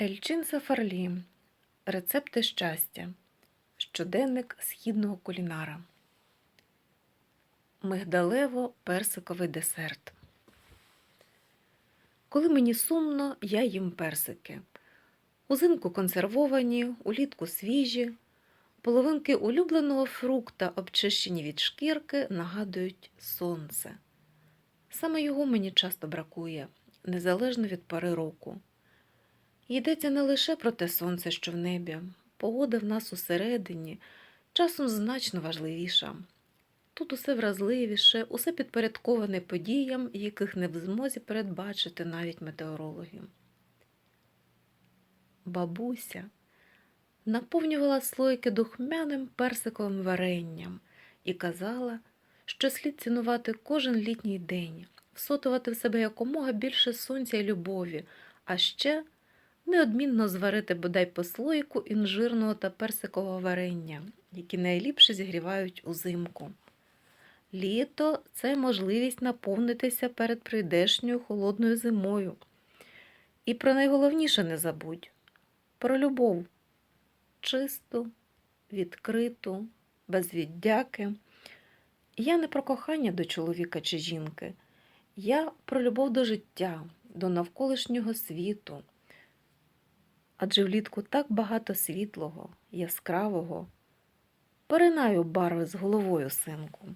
Ельчин Фарлі. Рецепти щастя. Щоденник східного кулінара. Мигдалево-персиковий десерт. Коли мені сумно, я їм персики. Узимку консервовані, улітку свіжі. Половинки улюбленого фрукта, обчищені від шкірки, нагадують сонце. Саме його мені часто бракує, незалежно від пори року. Йдеться не лише про те сонце, що в небі, погода в нас усередині, часом значно важливіша. Тут усе вразливіше, усе підпорядковане подіям, яких не в змозі передбачити навіть метеорологи. Бабуся наповнювала слойки духмяним персиковим варенням і казала, що слід цінувати кожен літній день, всотувати в себе якомога більше сонця і любові, а ще неодмінно зварити бодай по слоїку інжирного та персикового варення, які найліпше зігрівають узимку. Літо це можливість наповнитися перед прийдешньою холодною зимою. І про найголовніше не забудь про любов чисту, відкриту, без віддяки. Я не про кохання до чоловіка чи жінки, я про любов до життя, до навколишнього світу. Адже влітку так багато світлого, яскравого. Поринаю барви з головою, синку.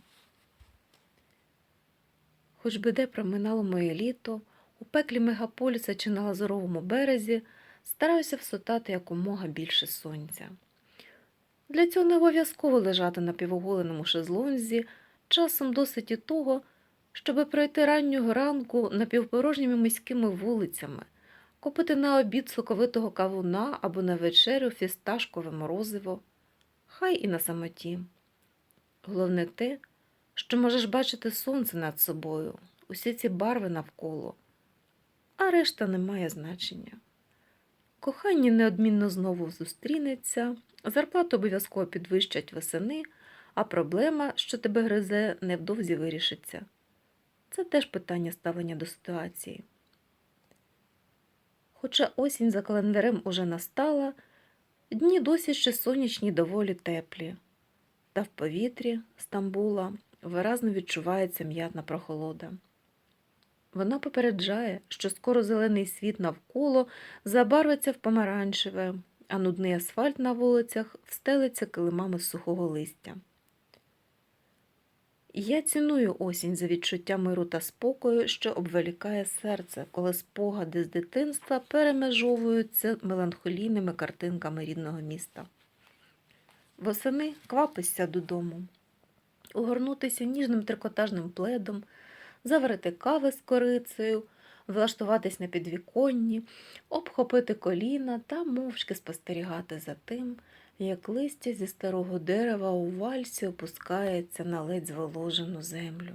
Хоч би де проминало моє літо, у пеклі мегаполіса чи на лазуровому березі стараюся всотати якомога більше сонця. Для цього не обов'язково лежати на півоголеному шезлонзі, часом досить і того, щоби пройти раннього ранку напівпорожніми міськими вулицями, купити на обід соковитого кавуна або на вечерю фісташкове морозиво, хай і на самоті. Головне те, що можеш бачити сонце над собою, усі ці барви навколо, а решта не має значення. Кохання неодмінно знову зустрінеться, зарплату обов'язково підвищать весени, а проблема, що тебе гризе, невдовзі вирішиться. Це теж питання ставлення до ситуації. Хоча осінь за календарем уже настала, дні досі ще сонячні доволі теплі, та в повітрі Стамбула виразно відчувається м'ятна прохолода. Вона попереджає, що скоро зелений світ навколо забарвиться в помаранчеве, а нудний асфальт на вулицях встелиться килимами сухого листя. Я ціную осінь за відчуття миру та спокою, що обволікає серце, коли спогади з дитинства перемежовуються меланхолійними картинками рідного міста. Восени квапишся додому, угорнутися ніжним трикотажним пледом, заварити кави з корицею, влаштуватись на підвіконні, обхопити коліна та мовчки спостерігати за тим, як листя зі старого дерева у вальсі опускається на ледь зволожену землю.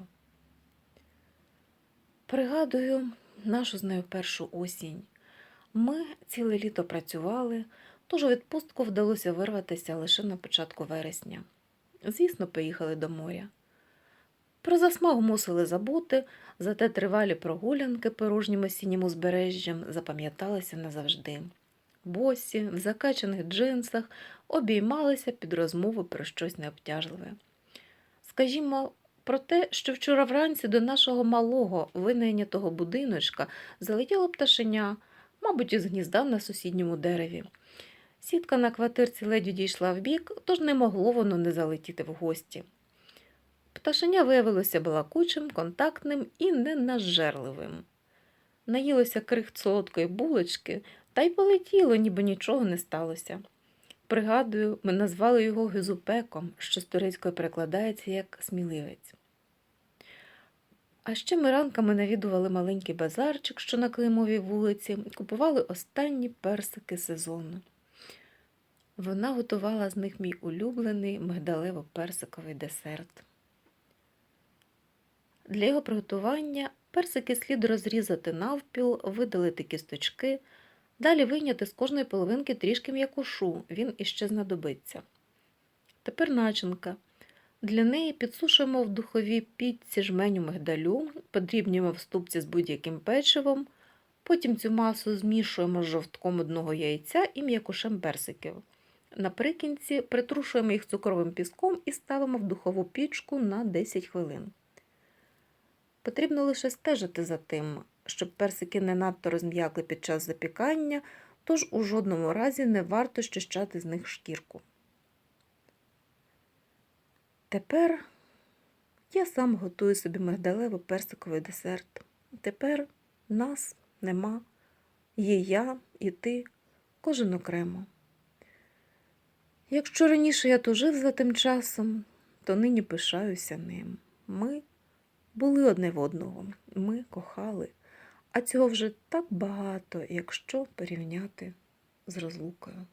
Пригадую нашу з нею першу осінь. Ми ціле літо працювали, тож у відпустку вдалося вирватися лише на початку вересня. Звісно, поїхали до моря. Про засмагу мусили забути, зате тривалі прогулянки порожнім осіннім узбережжям запам'яталися назавжди. Босі, в закачаних джинсах, обіймалися під розмову про щось необтяжливе. Скажімо, про те, що вчора вранці до нашого малого винайнятого будиночка залетіло пташеня, мабуть, із гнізда на сусідньому дереві. Сітка на квартирці ледь відійшла вбік, тож не могло воно не залетіти в гості. Пташеня виявилося балакучим, контактним і ненажерливим. Наїлося крихт солодкої булочки та й полетіло, ніби нічого не сталося. Пригадую, ми назвали його Гизупеком, що з турецької перекладається як сміливець. А ще ми ранками навідували маленький базарчик, що на Климовій вулиці, купували останні персики сезону. Вона готувала з них мій улюблений мигдалево-персиковий десерт. Для його приготування персики слід розрізати навпіл, видалити кісточки, далі вийняти з кожної половинки трішки м'якушу, він іще знадобиться. Тепер начинка. Для неї підсушуємо в духовій пічці жменю мигдалю, подрібнюємо в ступці з будь-яким печивом, Потім цю масу змішуємо з жовтком одного яйця і м'якушем персиків. Наприкінці притрушуємо їх цукровим піском і ставимо в духову пічку на 10 хвилин. Потрібно лише стежити за тим, щоб персики не надто розм'якли під час запікання, тож у жодному разі не варто щищати з них шкірку. Тепер я сам готую собі мигдалево-персиковий десерт. Тепер нас нема. Є я і ти, кожен окремо. Якщо раніше я тужив за тим часом, то нині пишаюся ним. Ми були одне в одного, ми кохали, а цього вже так багато, якщо порівняти з розлукою.